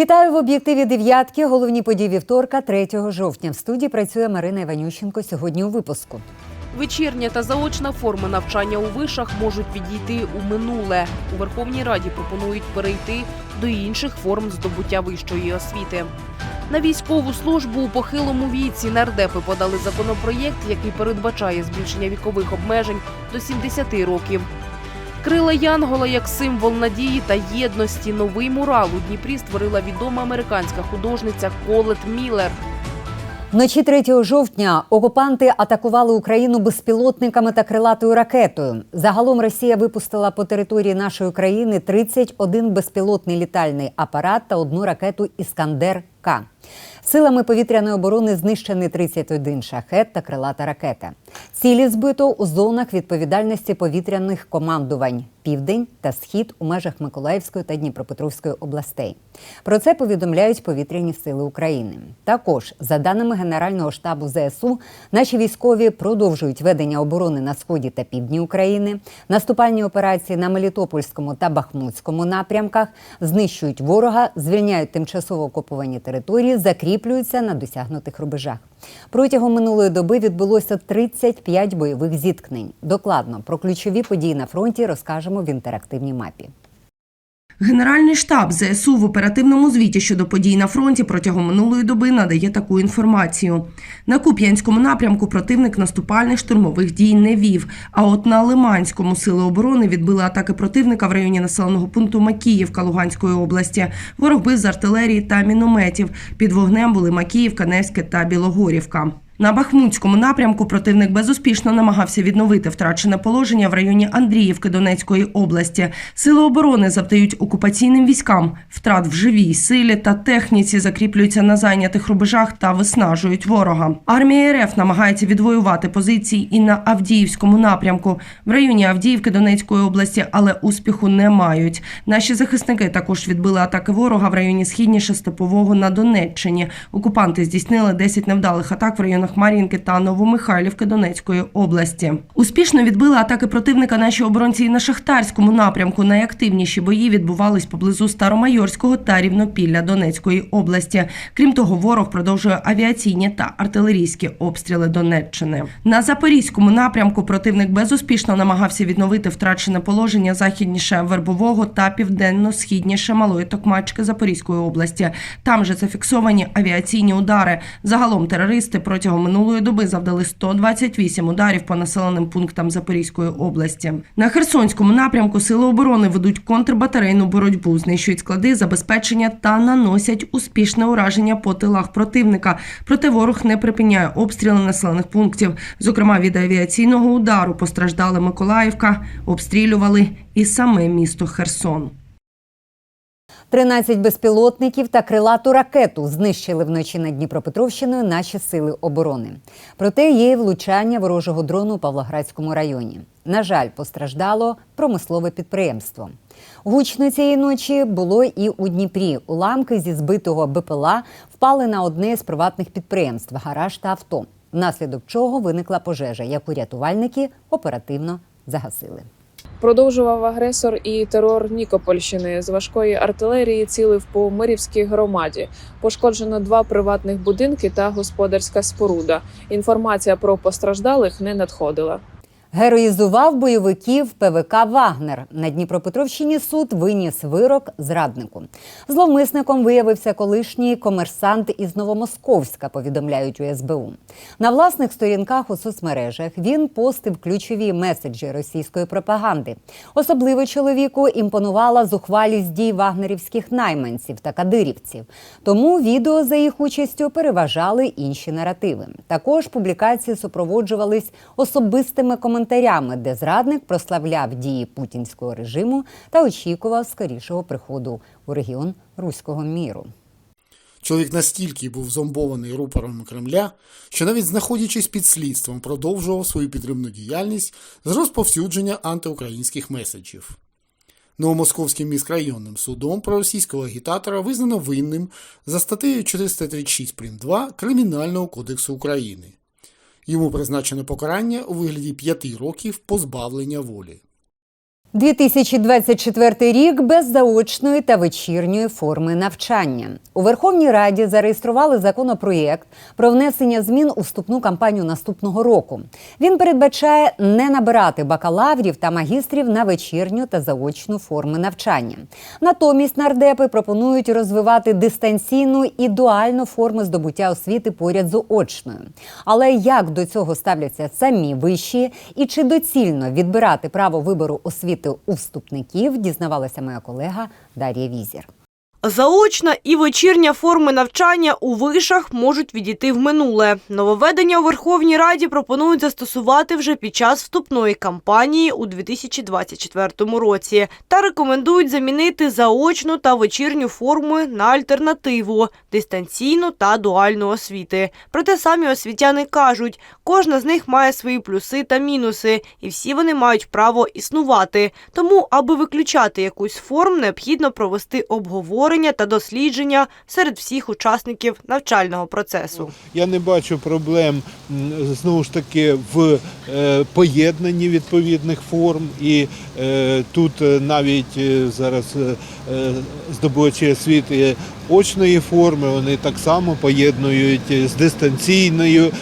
Вітаю в об'єктиві дев'ятки. Головні події вівторка, 3 жовтня. В студії працює Марина Іванющенко. Сьогодні у випуску. Вечірня та заочна форми навчання у вишах можуть відійти у минуле. У Верховній Раді пропонують перейти до інших форм здобуття вищої освіти. На військову службу у похилому віці нардепи подали законопроєкт, який передбачає збільшення вікових обмежень до 70 років. Крила Янгола як символ надії та єдності. Новий мурал у Дніпрі створила відома американська художниця Колет Міллер. Вночі 3 жовтня окупанти атакували Україну безпілотниками та крилатою ракетою. Загалом Росія випустила по території нашої країни 31 безпілотний літальний апарат та одну ракету Іскандер К. Силами повітряної оборони знищений 31 шахет та крилата ракета. Цілі збито у зонах відповідальності повітряних командувань Південь та Схід у межах Миколаївської та Дніпропетровської областей. Про це повідомляють повітряні сили України. Також, за даними Генерального штабу ЗСУ, наші військові продовжують ведення оборони на сході та півдні України, наступальні операції на Мелітопольському та Бахмутському напрямках, знищують ворога, звільняють тимчасово окуповані території, закріплюються на досягнутих рубежах. Протягом минулої доби відбулося 35 бойових зіткнень. Докладно про ключові події на фронті розкажемо в інтерактивній мапі. Генеральний штаб ЗСУ в оперативному звіті щодо подій на фронті протягом минулої доби надає таку інформацію. На Куп'янському напрямку противник наступальних штурмових дій не вів. А от на Лиманському сили оборони відбили атаки противника в районі населеного пункту Макіївка Луганської області. Ворог бив з артилерії та мінометів. Під вогнем були Макіївка, Невське та Білогорівка. На Бахмутському напрямку противник безуспішно намагався відновити втрачене положення в районі Андріївки Донецької області. Сили оборони завдають окупаційним військам втрат в живій силі та техніці, закріплюються на зайнятих рубежах та виснажують ворога. Армія РФ намагається відвоювати позиції і на Авдіївському напрямку в районі Авдіївки Донецької області, але успіху не мають. Наші захисники також відбили атаки ворога в районі східніше Степового на Донеччині. Окупанти здійснили 10 невдалих атак в районах Мар'їнки та Новомихайлівки Донецької області. Успішно відбили атаки противника наші оборонці і на Шахтарському напрямку. Найактивніші бої відбувались поблизу Старомайорського та Рівнопілля Донецької області. Крім того, ворог продовжує авіаційні та артилерійські обстріли Донеччини. На Запорізькому напрямку противник безуспішно намагався відновити втрачене положення західніше Вербового та південно-східніше Малої Токмачки Запорізької області. Там же зафіксовані авіаційні удари. Загалом терористи протягом минулої доби завдали 128 ударів по населеним пунктам Запорізької області. На Херсонському напрямку сили оборони ведуть контрбатарейну боротьбу, знищують склади забезпечення та наносять успішне ураження по тилах противника. Проте ворог не припиняє обстріли населених пунктів. Зокрема, від авіаційного удару постраждали Миколаївка, обстрілювали і саме місто Херсон. 13 безпілотників та крилату ракету знищили вночі над Дніпропетровщиною наші сили оборони. Проте є і влучання ворожого дрону у Павлоградському районі. На жаль, постраждало промислове підприємство. Гучно цієї ночі було і у Дніпрі. Уламки зі збитого БПЛА впали на одне з приватних підприємств гараж та авто, внаслідок чого виникла пожежа, яку рятувальники оперативно загасили. Продовжував агресор і терор Нікопольщини з важкої артилерії цілив по Мирівській громаді. Пошкоджено два приватних будинки та господарська споруда. Інформація про постраждалих не надходила. Героїзував бойовиків ПВК Вагнер. На Дніпропетровщині суд виніс вирок зраднику. Зловмисником виявився колишній комерсант із Новомосковська, повідомляють у СБУ. На власних сторінках у соцмережах він постив ключові меседжі російської пропаганди. Особливо чоловіку імпонувала зухвалість дій вагнерівських найманців та кадирівців. Тому відео за їх участю переважали інші наративи. Також публікації супроводжувались особистими коментарями, де зрадник прославляв дії путінського режиму та очікував скорішого приходу у регіон руського міру. Чоловік настільки був зомбований рупором Кремля, що навіть знаходячись під слідством, продовжував свою підривну діяльність з розповсюдження антиукраїнських меседжів. Новомосковським міськрайонним судом проросійського агітатора визнано винним за статтею 436 прим. 2 Кримінального кодексу України. Йому призначено покарання у вигляді 5 років позбавлення волі. 2024 рік без заочної та вечірньої форми навчання. У Верховній Раді зареєстрували законопроєкт про внесення змін у вступну кампанію наступного року. Він передбачає не набирати бакалаврів та магістрів на вечірню та заочну форми навчання. Натомість нардепи пропонують розвивати дистанційну і дуальну форми здобуття освіти поряд з очною. Але як до цього ставляться самі вищі і чи доцільно відбирати право вибору освіти у вступників, дізнавалася моя колега Дар'я Візір. Заочна і вечірня форми навчання у вишах можуть відійти в минуле. Нововведення у Верховній Раді пропонують застосувати вже під час вступної кампанії у 2024 році та рекомендують замінити заочну та вечірню форми на альтернативу – дистанційну та дуальну освіти. Проте самі освітяни кажуть, кожна з них має свої плюси та мінуси, і всі вони мають право існувати. Тому, аби виключати якусь форм, необхідно провести обговорення та дослідження серед всіх учасників навчального процесу. Я не бачу проблем знову ж таки в е, поєднанні відповідних форм, і е, тут е, навіть зараз здобувачі освіти очної форми, вони так само поєднують з дистанційною.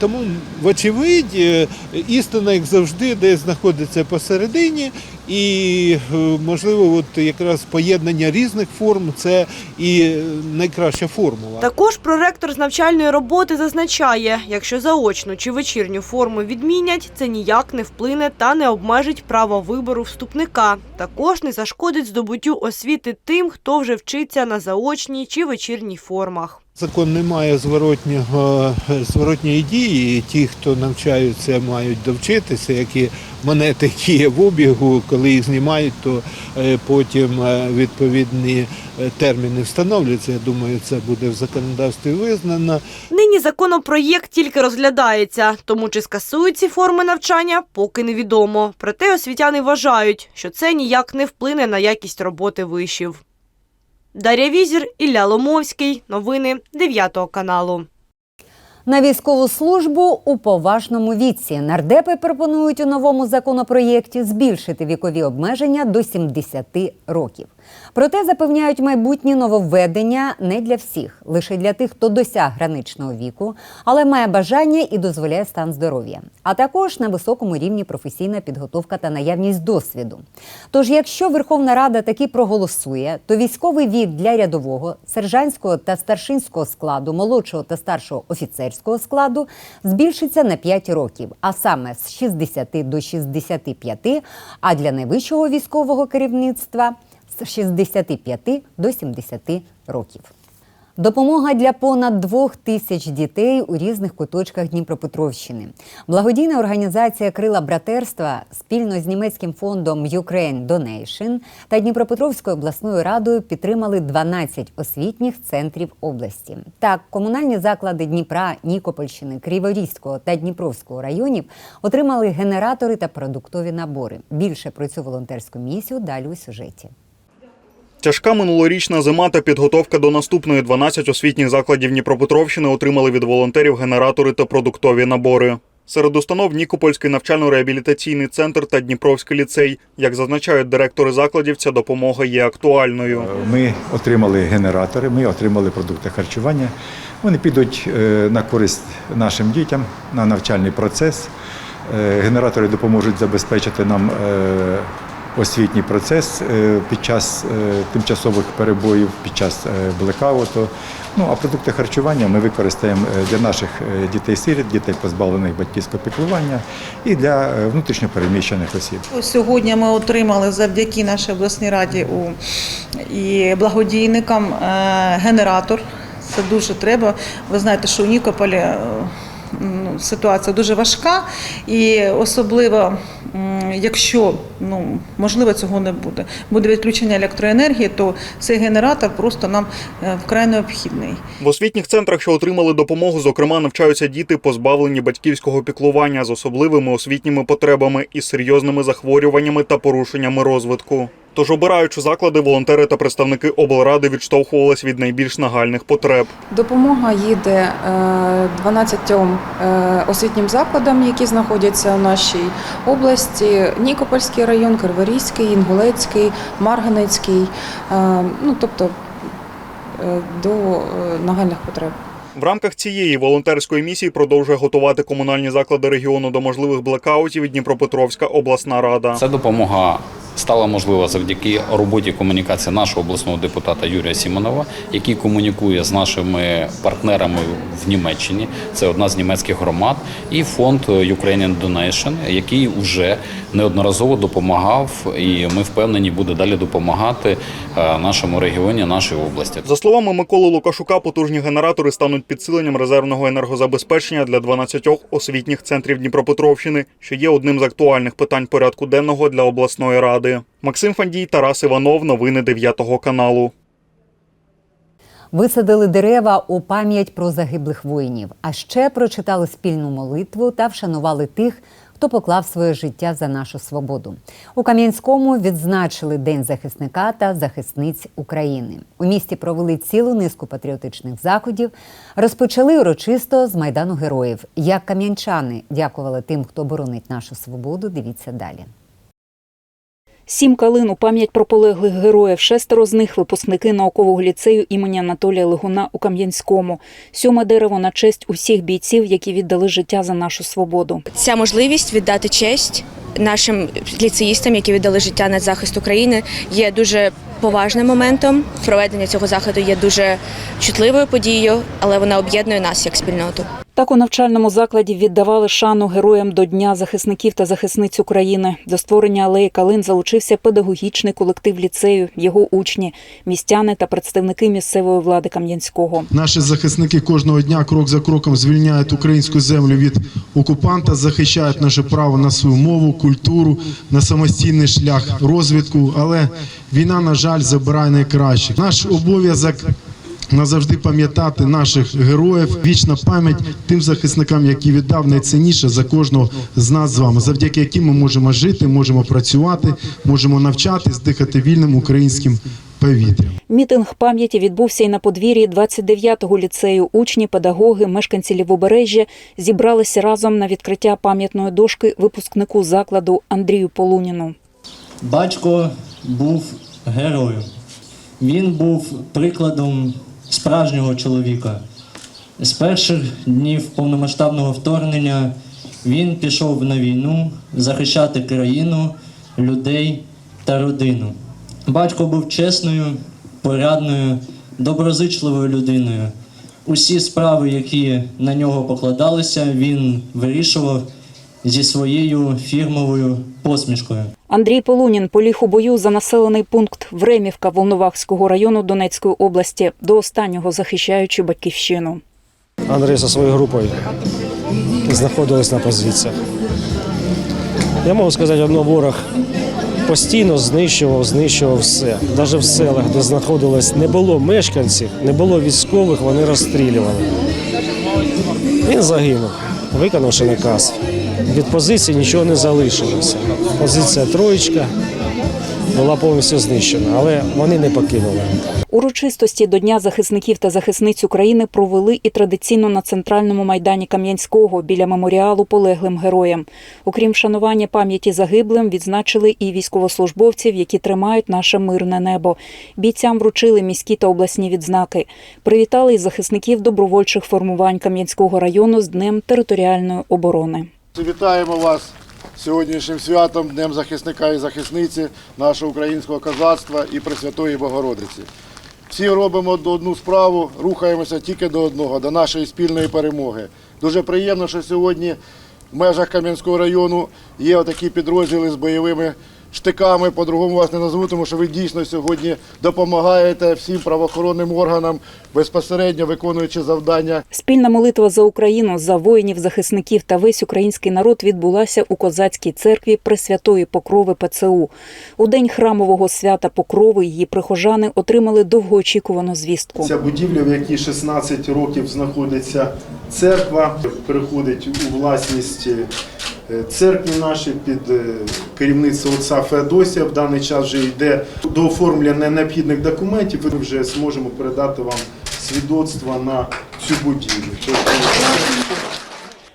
Тому, вочевидь, істина, як завжди, десь знаходиться посередині. І е, можливо, от якраз поєднання різних форм це і найкраща формула. Також проректор з навчальної роботи зазначає, якщо заочну чи вечірню форму відмінять, це ніяк не вплине та не обмежить право вибору вступника. Також не зашкодить здобуттю освіти тим, хто вже вчиться на заочній чи вечірній формах. Закон не має зворотнього зворотньої дії. Ті, хто навчаються, мають довчитися, які монети, які є в обігу, коли їх знімають, то е, потім е, відповідні е, терміни встановлюються. Я думаю, це буде в законодавстві визнано. Нині законопроєкт тільки розглядається, тому чи скасують ці форми навчання, поки невідомо. Проте освітяни вважають, що це ніяк не вплине на якість роботи вишів. Дар'я Візір, Ілля Ломовський. Новини 9 каналу. На військову службу у поважному віці нардепи пропонують у новому законопроєкті збільшити вікові обмеження до 70 років. Проте запевняють майбутні нововведення не для всіх, лише для тих, хто досяг граничного віку, але має бажання і дозволяє стан здоров'я, а також на високому рівні професійна підготовка та наявність досвіду. Тож, якщо Верховна Рада таки проголосує, то військовий вік для рядового, сержантського та старшинського складу, молодшого та старшого офіцерського складу збільшиться на 5 років, а саме з 60 до 65, а для найвищого військового керівництва з 65 до 70 років. Допомога для понад двох тисяч дітей у різних куточках Дніпропетровщини. Благодійна організація Крила братерства спільно з німецьким фондом Ukraine Donation та Дніпропетровською обласною радою підтримали 12 освітніх центрів області. Так, комунальні заклади Дніпра, Нікопольщини, Криворізького та Дніпровського районів отримали генератори та продуктові набори. Більше про цю волонтерську місію далі у сюжеті. Тяжка минулорічна зима та підготовка до наступної 12 освітніх закладів Дніпропетровщини отримали від волонтерів генератори та продуктові набори. Серед установ Нікопольський навчально-реабілітаційний центр та Дніпровський ліцей. Як зазначають директори закладів, ця допомога є актуальною. Ми отримали генератори, ми отримали продукти харчування. Вони підуть е, на користь нашим дітям на навчальний процес. Е, Генератори допоможуть забезпечити нам е, освітній процес е, під час е, тимчасових перебоїв, під час е, блекауту. Ну а продукти харчування ми використаємо для наших дітей-сиріт, дітей позбавлених батьківського піклування і для внутрішньопереміщених осіб. Сьогодні ми отримали завдяки нашій обласній раді і благодійникам генератор. Це дуже треба. Ви знаєте, що у Нікополі ситуація дуже важка, і особливо, якщо ну, можливо цього не буде, буде відключення електроенергії, то цей генератор просто нам е, вкрай необхідний. В освітніх центрах, що отримали допомогу, зокрема, навчаються діти, позбавлені батьківського піклування з особливими освітніми потребами і серйозними захворюваннями та порушеннями розвитку. Тож, обираючи заклади, волонтери та представники облради відштовхувались від найбільш нагальних потреб. Допомога їде е, 12 е, освітнім закладам, які знаходяться в нашій області: Нікопольський район, Криворізький, Інгулецький, Марганецький, е, ну тобто е, до е, нагальних потреб. В рамках цієї волонтерської місії продовжує готувати комунальні заклади регіону до можливих блекаутів і Дніпропетровська обласна рада. Ця допомога стала можлива завдяки роботі комунікації нашого обласного депутата Юрія Сімонова, який комунікує з нашими партнерами в Німеччині. Це одна з німецьких громад, і фонд Ukrainian Donation, який вже неодноразово допомагав, і ми впевнені, буде далі допомагати е, нашому регіоні, нашій області. За словами Миколи Лукашука, потужні генератори стануть підсиленням резервного енергозабезпечення для 12 освітніх центрів Дніпропетровщини, що є одним з актуальних питань порядку денного для обласної ради. Максим Фандій, Тарас Іванов. Новини 9 каналу. Висадили дерева у пам'ять про загиблих воїнів, а ще прочитали спільну молитву та вшанували тих, хто поклав своє життя за нашу свободу. У Кам'янському відзначили День захисника та захисниць України. У місті провели цілу низку патріотичних заходів. Розпочали урочисто з майдану героїв. Як кам'янчани дякували тим, хто боронить нашу свободу. Дивіться далі. Сім калин у пам'ять про полеглих героїв. Шестеро з них випускники наукового ліцею імені Анатолія Лигуна у Кам'янському. Сьоме дерево на честь усіх бійців, які віддали життя за нашу свободу. Ця можливість віддати честь нашим ліцеїстам, які віддали життя на захист України, є дуже поважним моментом. Проведення цього заходу є дуже чутливою подією, але вона об'єднує нас як спільноту. Так у навчальному закладі віддавали шану героям до Дня захисників та захисниць України. До створення алеї Калин залучився педагогічний колектив ліцею, його учні, містяни та представники місцевої влади Кам'янського. Наші захисники кожного дня крок за кроком звільняють українську землю від окупанта, захищають наше право на свою мову, культуру, на самостійний шлях розвитку. Але війна, на жаль, забирає найкращих. Наш обов'язок. Назавжди пам'ятати наших героїв, вічна пам'ять тим захисникам, які віддав найцінніше за кожного з нас з вами, завдяки яким ми можемо жити, можемо працювати, можемо навчатись, дихати вільним українським повітрям. Мітинг пам'яті відбувся і на подвір'ї 29-го ліцею. Учні, педагоги, мешканці Лівобережжя зібралися разом на відкриття пам'ятної дошки випускнику закладу Андрію Полуніну. Батько був героєм. Він був прикладом справжнього чоловіка. З перших днів повномасштабного вторгнення він пішов на війну захищати країну, людей та родину. Батько був чесною, порядною, доброзичливою людиною. Усі справи, які на нього покладалися, він вирішував зі своєю фірмовою посмішкою. Андрій Полунін поліг у бою за населений пункт Времівка Волновахського району Донецької області, до останнього захищаючи батьківщину. Андрій зі своєю групою знаходились на позиціях. Я можу сказати, одно ворог постійно знищував, знищував все. Навіть в селах, де знаходилось, не було мешканців, не було військових, вони розстрілювали. Він загинув, виконавши наказ. Від позиції нічого не залишилося. Позиція троєчка була повністю знищена, але вони не покинули. Урочистості до Дня захисників та захисниць України провели і традиційно на центральному майдані Кам'янського біля меморіалу полеглим героям. Окрім вшанування пам'яті загиблим, відзначили і військовослужбовців, які тримають наше мирне небо. Бійцям вручили міські та обласні відзнаки. Привітали й захисників добровольчих формувань Кам'янського району з Днем територіальної оборони. Вітаємо вас сьогоднішнім святом, Днем захисника і захисниці нашого українського козацтва і Пресвятої Богородиці. Всі робимо одну справу, рухаємося тільки до одного, до нашої спільної перемоги. Дуже приємно, що сьогодні в межах Кам'янського району є отакі підрозділи з бойовими штиками, по-другому вас не назву, тому що ви дійсно сьогодні допомагаєте всім правоохоронним органам, безпосередньо виконуючи завдання Спільна молитва за Україну, за воїнів, захисників та весь український народ відбулася у козацькій церкві Пресвятої Покрови ПЦУ. У день храмового свята Покрови її прихожани отримали довгоочікувану звістку. Ця будівля, в якій 16 років знаходиться церква, переходить у власність Е, Церкві наші під е, керівництвом отця Феодосія в даний час вже йде до оформлення необхідних документів. Ми вже зможемо передати вам свідоцтва на цю будівлю.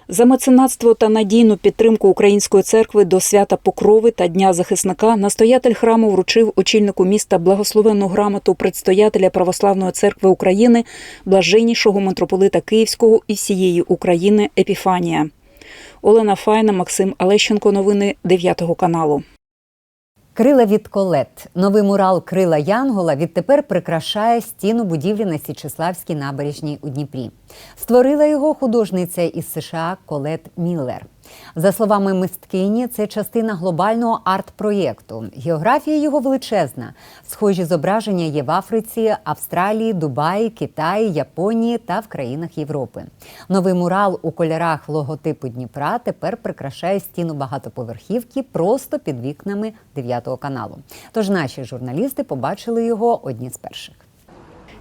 За меценатство та надійну підтримку української церкви до свята Покрови та Дня захисника настоятель храму вручив очільнику міста благословенну грамоту предстоятеля Православної церкви України, блаженнішого митрополита Київського і всієї України Епіфанія. Олена Файна, Максим Алещенко. Новини 9 каналу. Крила від колет. Новий мурал Крила Янгола відтепер прикрашає стіну будівлі на Січеславській набережній у Дніпрі. Створила його художниця із США Колет Міллер. За словами мисткині, це частина глобального арт-проєкту. Географія його величезна. Схожі зображення є в Африці, Австралії, Дубаї, Китаї, Японії та в країнах Європи. Новий мурал у кольорах логотипу Дніпра тепер прикрашає стіну багатоповерхівки просто під вікнами 9 каналу. Тож наші журналісти побачили його одні з перших.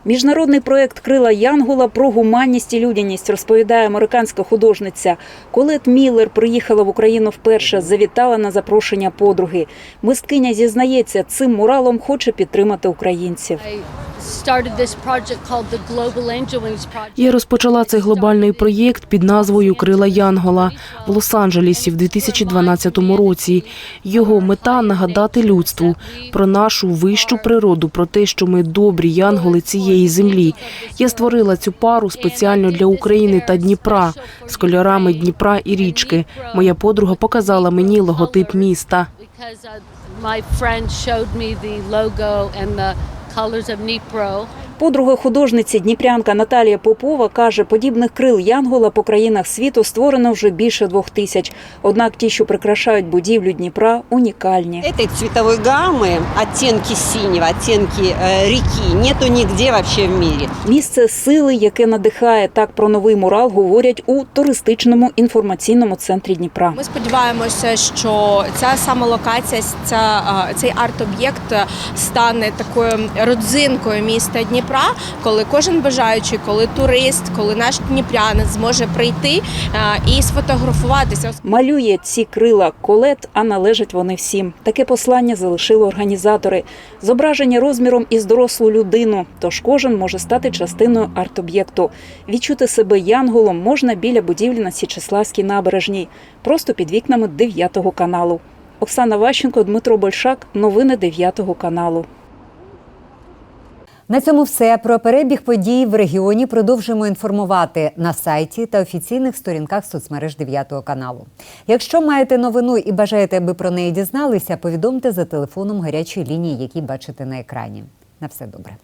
Міжнародний проект Крила Янгола про гуманність і людяність розповідає американська художниця. Колет Міллер приїхала в Україну вперше, завітала на запрошення подруги. Мисткиня зізнається, цим муралом хоче підтримати українців. Я розпочала цей глобальний проєкт під назвою Крила Янгола в Лос-Анджелесі в 2012 році. Його мета нагадати людству про нашу вищу природу, про те, що ми добрі янголи цієї землі. Я створила цю пару спеціально для України та Дніпра з кольорами Дніпра і річки. Моя подруга показала мені логотип міста. colors of Dnipro Подруга художниці Дніпрянка Наталія Попова каже, подібних крил Янгола по країнах світу створено вже більше двох тисяч. Однак ті, що прикрашають будівлю Дніпра, унікальні. Этой цветовой гаммы, оттенки синего, оттенки э, реки нету нигде вообще в мире. Місце сили, яке надихає так про новий мурал, говорять у туристичному інформаційному центрі Дніпра. Ми сподіваємося, що ця саме локація, ця, е, цей арт-об'єкт стане такою родзинкою міста Дніпра, коли кожен бажаючий, коли турист, коли наш дніпрянин зможе прийти е, і сфотографуватися. Малює ці крила колет, а належать вони всім. Таке послання залишили організатори. Зображення розміром із дорослу людину, тож кожен може стати частиною арт-об'єкту. Відчути себе янголом можна біля будівлі на Січеславській набережній, просто під вікнами 9 каналу. Оксана Ващенко, Дмитро Большак. Новини 9 каналу. На цьому все про перебіг подій в регіоні продовжуємо інформувати на сайті та офіційних сторінках соцмереж 9 каналу. Якщо маєте новину і бажаєте, аби про неї дізналися, повідомте за телефоном гарячої лінії, який бачите на екрані. На все добре.